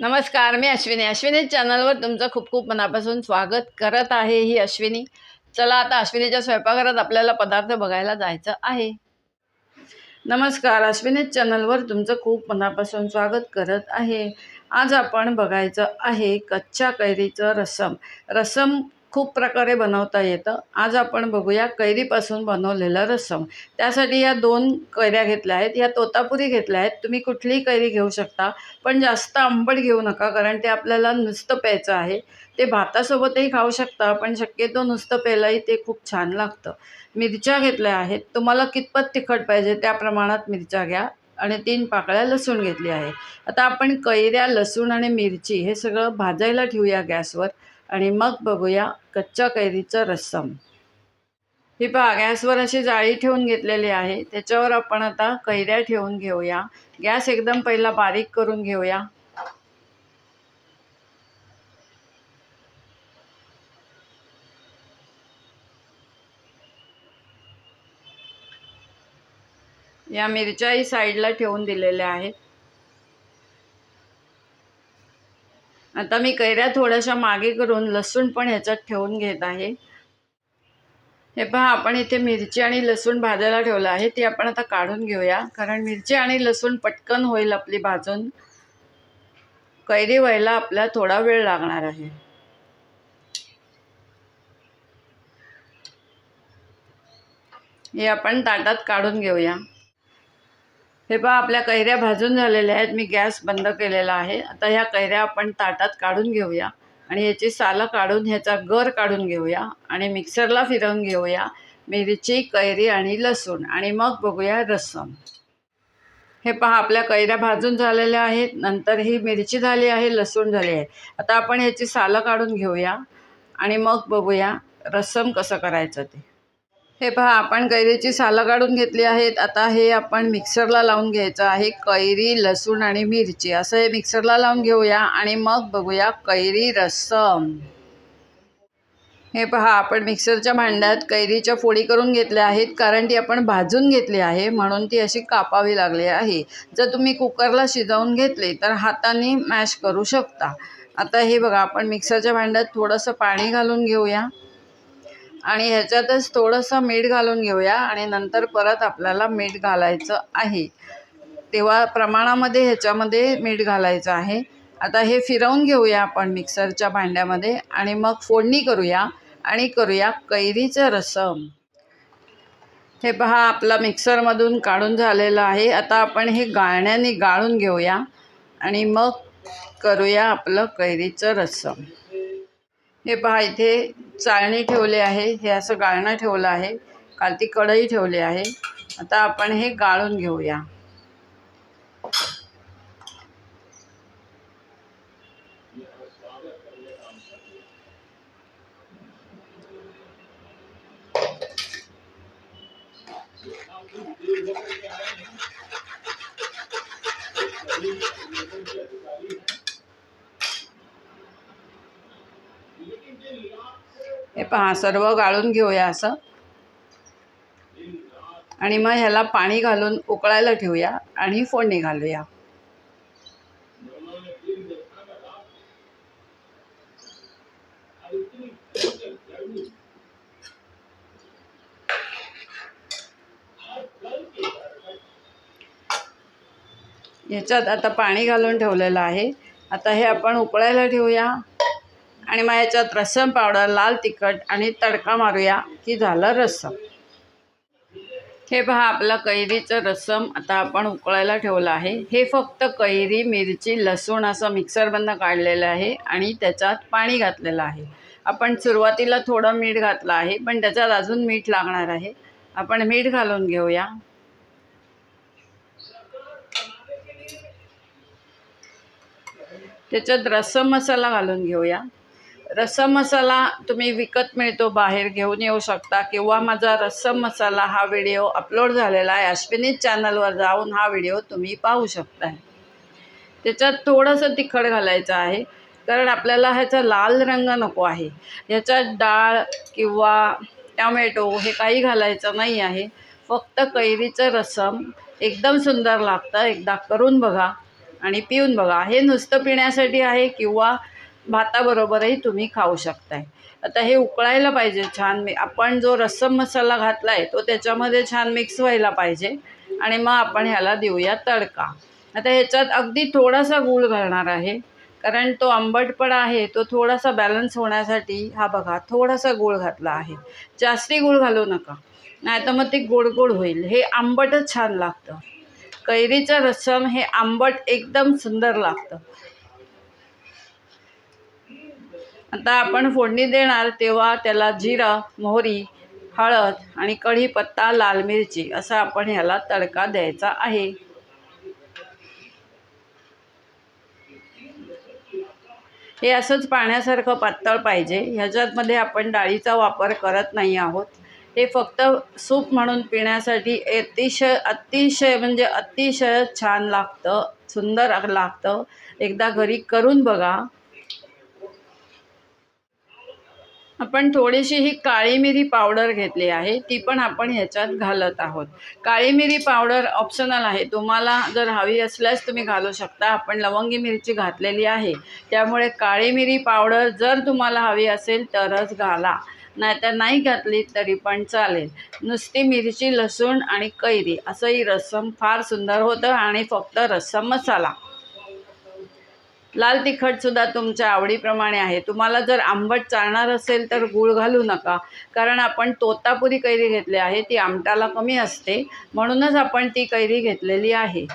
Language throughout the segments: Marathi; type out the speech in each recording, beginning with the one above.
नमस्कार मी अश्विनी. अश्विनी चॅनलवर तुमचं खूप खूप मनापासून स्वागत करत आहे ही अश्विनी. चला आता अश्विनीच्या स्वयंपाकघरात आपल्याला पदार्थ बघायला जायचं आहे. नमस्कार अश्विनी चॅनलवर तुमचं खूप मनापासून स्वागत करत आहे. आज आपण बघायचं आहे कच्च्या कैरीचं रसम. रसम खूप प्रकारे बनवता येतं. आज आपण बघूया कैरीपासून बनवलेलं रसम. त्यासाठी या दोन कैऱ्या घेतल्या आहेत. या तोतापुरी घेतल्या आहेत. तुम्ही कुठलीही कैरी घेऊ शकता. पण जास्त आंबट घेऊ नका कारण ते आपल्याला नुसतं प्यायचं आहे. ते भातासोबतही खाऊ शकता पण शक्यतो नुसतं प्यायलाही ते खूप छान लागतं. मिरच्या घेतल्या आहेत. तुम्हाला कितपत तिखट पाहिजे त्या प्रमाणात मिरच्या घ्या. आणि तीन पाकळ्या लसूण घेतली आहे. आता आपण कैऱ्या लसूण आणि मिरची हे सगळं भाजायला ठेवूया गॅसवर. आणि मग बघूया कच्च्या कैरीचं रस्सम. ही पहा गॅसवर अशी जाळी ठेवून घेतलेली आहे. त्याच्यावर आपण आता कैऱ्या ठेवून घेऊया. गॅस एकदम पहिला बारीक करून घेऊया. या मिरच्याही साईडला ठेवून दिलेल्या आहेत. आता मी कैऱ्या थोड्याशा मागे करून लसूण पण ह्याच्यात ठेवून घेत आहे. हे पहा आपण इथे मिरची आणि लसूण भाजायला ठेवलं आहे. ती आपण आता काढून घेऊया कारण मिरची आणि लसूण पटकन होईल आपली भाजून. कैरी व्हायला आपल्याला थोडा वेळ लागणार आहे. हे आपण ताटात काढून घेऊया. हे पहा आपल्या कैऱ्या भाजून झालेल्या आहेत. मी गॅस बंद केलेला आहे. आता ह्या कैऱ्या आपण ताटात काढून घेऊया आणि ह्याची सालं काढून ह्याचा गर काढून घेऊया आणि मिक्सरला फिरवून घेऊया मिरची कैरी आणि लसूण. आणि मग बघूया रस्सम हे पहा आपल्या कैऱ्या भाजून झालेल्या आहेत. नंतर ही मिरची झाली आहे लसूण झाली आहे. आता आपण ह्याची सालं काढून घेऊया आणि मग बघूया रस्सम कसं करायचं ते. हे पहा आपण कैरीची सालं काढून घेतली आहेत. आता हे आपण मिक्सरला लावून घ्यायचं आहे. कैरी लसूण आणि मिरची. असं हे मिक्सरला लावून घेऊया आणि मग बघूया कैरी रस्सम हे पहा आपण मिक्सरच्या भांड्यात कैरीच्या फोडी करून घेतल्या आहेत. कारण ती आपण भाजून घेतली आहे म्हणून ती अशी कापावी लागली आहे. जर तुम्ही कुकरला शिजवून घेतले तर हाताने मॅश करू शकता. आता हे बघा आपण मिक्सरच्या भांड्यात थोडंसं पाणी घालून घेऊया. आणि ह्याच्यातच थोडंसं मीठ घालून घेऊया आणि नंतर परत आपल्याला मीठ घालायचं आहे. तेव्हा प्रमाणामध्ये ह्याच्यामध्ये मीठ घालायचं आहे. आता हे फिरवून घेऊया आपण मिक्सरच्या भांड्यामध्ये आणि मग फोडणी करूया आणि करूया कैरीचं रसम. हे पहा आपला मिक्सरमधून काढून झालेलं आहे. आता आपण हे गाळण्याने गाळून घेऊया आणि मग करूया आपलं कैरीचं रसम. हे पहा इथे चाळणी ठेवली आहे. हे असं गाळणं ठेवलं आहे. काल ती कढई ठेवली आहे. आता आपण हे गाळून घेऊया. हे पहा सर्व गाळून घेऊया असं. आणि मग ह्याला पाणी घालून उकळायला ठेवूया आणि फोडणी घालूया. ह्याच्यात आता पाणी घालून ठेवलेलं आहे. आता हे आपण उकळायला ठेवूया. आणि मग याच्यात रस्सम पावडर लाल तिखट आणि तडका मारूया. की झालं रस्सम हे पहा आपलं कैरीचं रस्सम आता आपण उकळायला ठेवलं आहे. हे फक्त कैरी मिरची लसूण असं मिक्सरमधनं काढलेलं आहे आणि त्याच्यात पाणी घातलेलं आहे. आपण सुरुवातीला थोडं मीठ घातलं आहे पण त्याच्यात अजून मीठ लागणार आहे. आपण मीठ घालून घेऊया. त्याच्यात रस्सम मसाला घालून घेऊया. रसम मसाला तुम्ही विकत मिळतो बाहेर घेऊन येऊ शकता. किंवा माझा रसम मसाला हा व्हिडिओ अपलोड झालेला आहे. अश्विनी चॅनलवर जाऊन हा व्हिडिओ तुम्ही पाहू शकता त्याच्यात थोडंसं तिखट घालायचं आहे. कारण आपल्याला ह्याचा लाल रंग नको आहे. ह्याच्यात डाळ किंवा टमॅटो हे काही घालायचं नाही आहे. फक्त कैरीचं रसम एकदम सुंदर लागतं. एकदा करून बघा आणि पिऊन बघा. हे नुसतं पिण्यासाठी आहे किंवा भाताबरोबरही तुम्ही खाऊ शकताय. आता हे उकळायला पाहिजे छान मी आपण जो रस्सम मसाला घातला आहे तो त्याच्यामध्ये छान मिक्स व्हायला पाहिजे आणि मग आपण ह्याला देऊया तडका. आता ह्याच्यात अगदी थोडासा गूळ घालणार आहे कारण तो आंबटपणा आहे तो थोडासा बॅलन्स होण्यासाठी हा बघा थोडासा गूळ घातला आहे. जास्ती गूळ घालू नका नाही तर मग ते गोड गोड होईल. हे आंबटच छान लागतं. कैरीचं रस्सम हे आंबट एकदम सुंदर लागतं. आता आपण फोडणी देणार तेव्हा त्याला जिरं मोहरी हळद आणि कढीपत्ता लाल मिरची असा आपण ह्याला तडका द्यायचा आहे. हे असंच पाण्यासारखं पातळ पाहिजे. ह्याच्यातमध्ये आपण डाळीचा वापर करत नाही आहोत. हे फक्त सूप म्हणून पिण्यासाठी अतिशय अतिशय म्हणजे अतिशय छान लागतं सुंदर लागतं. एकदा घरी करून बघा. आपण थोडीशी ही काळी मिरी पावडर घेतली आहे ती पण आपण ह्याच्यात घालत आहोत. काळी मिरी पावडर ऑप्शनल आहे. तुम्हाला जर हवी असल्यास तुम्ही घालू शकता. आपण लवंगी मिरची घातलेली आहे. त्यामुळे काळी मिरी पावडर जर तुम्हाला हवी असेल तरच घाला. नाहीतर नाही घातली तरी पण चालेल. नुसती मिरची लसूण आणि कैरी असंही रस्सम फार सुंदर होतं आणि फक्त रस्सम मसाला. लाल तिखटसुद्धा तुमच्या आवडीप्रमाणे आहे. तुम्हाला जर आंबट चालणार असेल तर गूळ घालू नका. कारण आपण तोतापुरी कैरी घेतली आहे ती आमटाला कमी असते. म्हणूनच आपण ती कैरी घेतलेली आहे.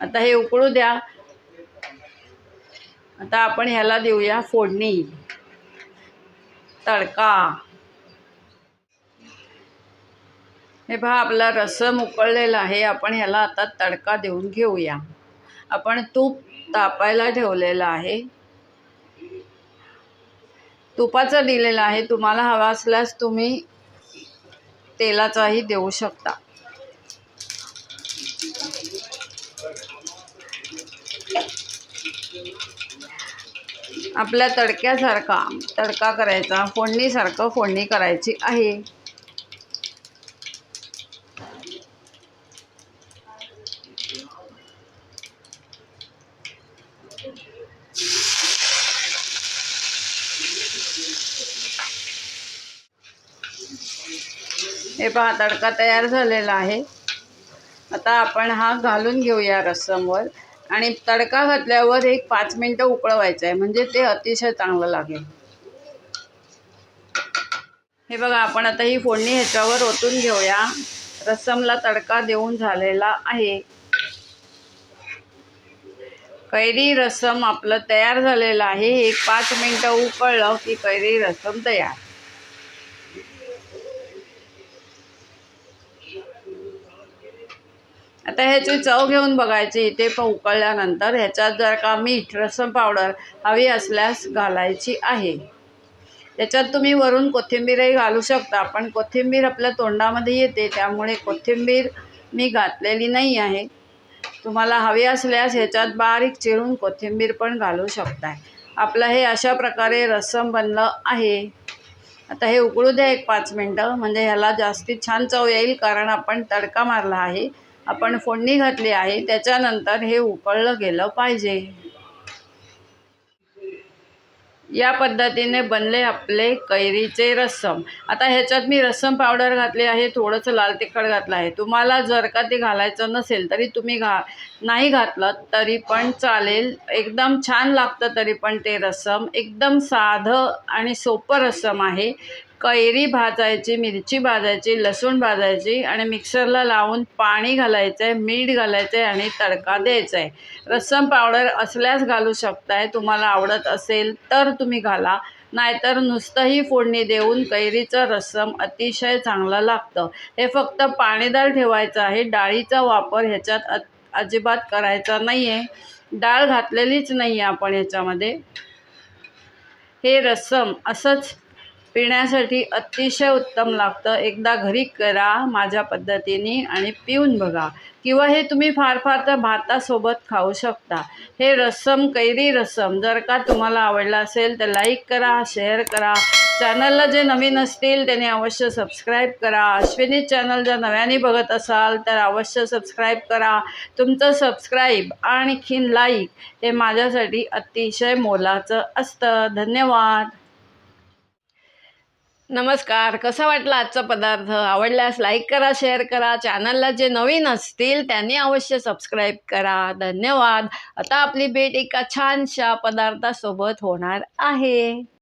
आता हे उकळू द्या. आता आपण ह्याला देऊया फोडणी. तडका. हे पहा आपला रस्सम उकळलेला आहे. आपण ह्याला आता तडका देऊन घेऊया. आपण तूप तापायला ठेवलेलं आहे. तुपाचं दिलेलं आहे. तुम्हाला हवा असल्यास तुम्ही तेलाचाही देऊ शकता. आपल्या तडक्यासारखा तडका करायचा फोडणीसारखं फोडणी करायची आहे. हे पहा तडका तयार झालेला आहे. आता आपण हा घालून घेऊया रस्समवर आणि तडका घातल्यावर एक पाच मिनटं उकळवायचं आहे म्हणजे ते अतिशय चांगलं लागेल. हे बघा आपण आता ही फोडणी ह्याच्यावर ओतून घेऊया. रस्समला तडका देऊन झालेला आहे. कैरी रस्सम आपलं तयार झालेलं आहे. एक पाच मिनटं उकळलं की कैरी रस्सम तयार. आता ह्याची चव घेऊन बघायची इथे पण उकळल्यानंतर ह्याच्यात जर का मीठ रसम पावडर हवी असल्यास घालायची आहे. त्याच्यात तुम्ही वरून कोथिंबीरही घालू शकता पण कोथिंबीर आपल्या तोंडामध्ये येते त्यामुळे कोथिंबीर मी घातलेली नाही आहे. तुम्हाला हवी असल्यास ह्याच्यात बारीक चिरून कोथिंबीर पण घालू शकताय. आपलं हे अशा प्रकारे रस्सम बनलं आहे. आता हे उकळू द्या एक पाच मिनटं म्हणजे ह्याला जास्तीत छान चव येईल कारण आपण तडका मारला आहे. आपण फोडणी घातली आहे त्याच्यानंतर हे उकळलं गेलं पाहिजे. या पद्धतीने बनले आपले कैरीचे रस्सम आता ह्याच्यात मी रस्सम पावडर घातली आहे थोडंसं लाल तिखट घातलं आहे. तुम्हाला जर का ते घालायचं नसेल तरी तुम्ही घा नाही घातलं तरी पण चालेल. एकदम छान लागतं तरी पण ते रस्सम एकदम साधं आणि सोपं रस्सम आहे. कैरी भाजायची मिरची भाजायची लसूण भाजायची आणि मिक्सरला लावून पाणी घालायचं आहे मीठ घालायचं आहे आणि तडका द्यायचा आहे रस्सम पावडर असल्यास घालू शकताय तुम्हाला आवडत असेल तर तुम्ही घाला. नाहीतर नुसतंही फोडणी देऊन कैरीचं रस्सम अतिशय चांगलं लागतं. हे फक्त पाणीदार ठेवायचं आहे. डाळीचा वापर ह्याच्यात अजिबात करायचा नाही आहे डाळ घातलेलीच नाही आहे आपण ह्याच्यामध्ये. हे रस्सम असंच पिण्यासाठी अतिशय उत्तम लागतं. एकदा घरी करा माझ्या पद्धतीने आणि पिऊन बघा. किंवा हे तुम्ही फार फार तर भातासोबत खाऊ शकता. हे रस्सम कैरी रस्सम जर का तुम्हाला आवडला असेल तर लाईक करा शेअर करा. चॅनलला जे नवीन असतील त्यांनी अवश्य सबस्क्राईब करा. अश्विनी चॅनल जर नव्याने बघत असाल तर अवश्य सबस्क्राईब करा. तुमचं सबस्क्राईब आणखीन लाईक हे माझ्यासाठी अतिशय मोलाचं असतं. धन्यवाद. नमस्कार. कसा वाटला आजचा पदार्थ? आवडल्यास लाईक करा शेअर करा. चॅनलला जे नवीन असतील त्यांनी अवश्य सबस्क्राईब करा. धन्यवाद. आता आपली भेट एका छानशा पदार्थासोबत होणार आहे.